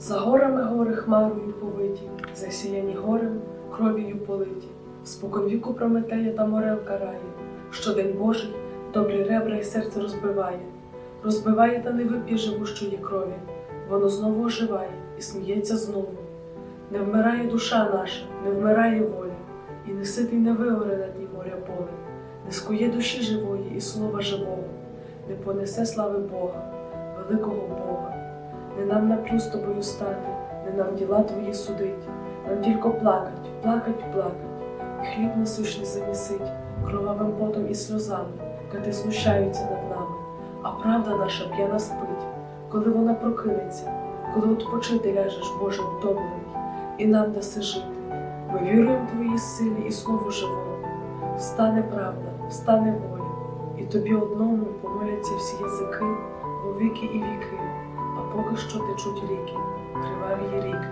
За горами гори хмарою повиті, засіяні горем кров'ю политі. Спокон віку Прометея та морел карає, щодень Божий добрі ребра й серце розбиває, розбиває та не вип'є живущої крові, воно знову оживає і сміється знову. Не вмирає душа наша, не вмирає воля, і не ситий не вигоре на дні моря поле, не скує душі живої і слова живого, не понесе слави Бога, великого Нам напрю з тобою стати, не нам діла твої судить, нам тільки плакать, плакать, плакать, і хліб насущний замісить, кровавим потом і сльозами, кати знущаються над нами, а правда наша п'яна спить, коли вона прокинеться, коли отпочити ляжеш, Боже, втомлений, і нам даси жити. Ми віруємо в твої силі і слову живому. Встане правда, встане воля, і тобі одному помоляться всі язики во віки і віки, поки що течуть ріки, криваві ріки.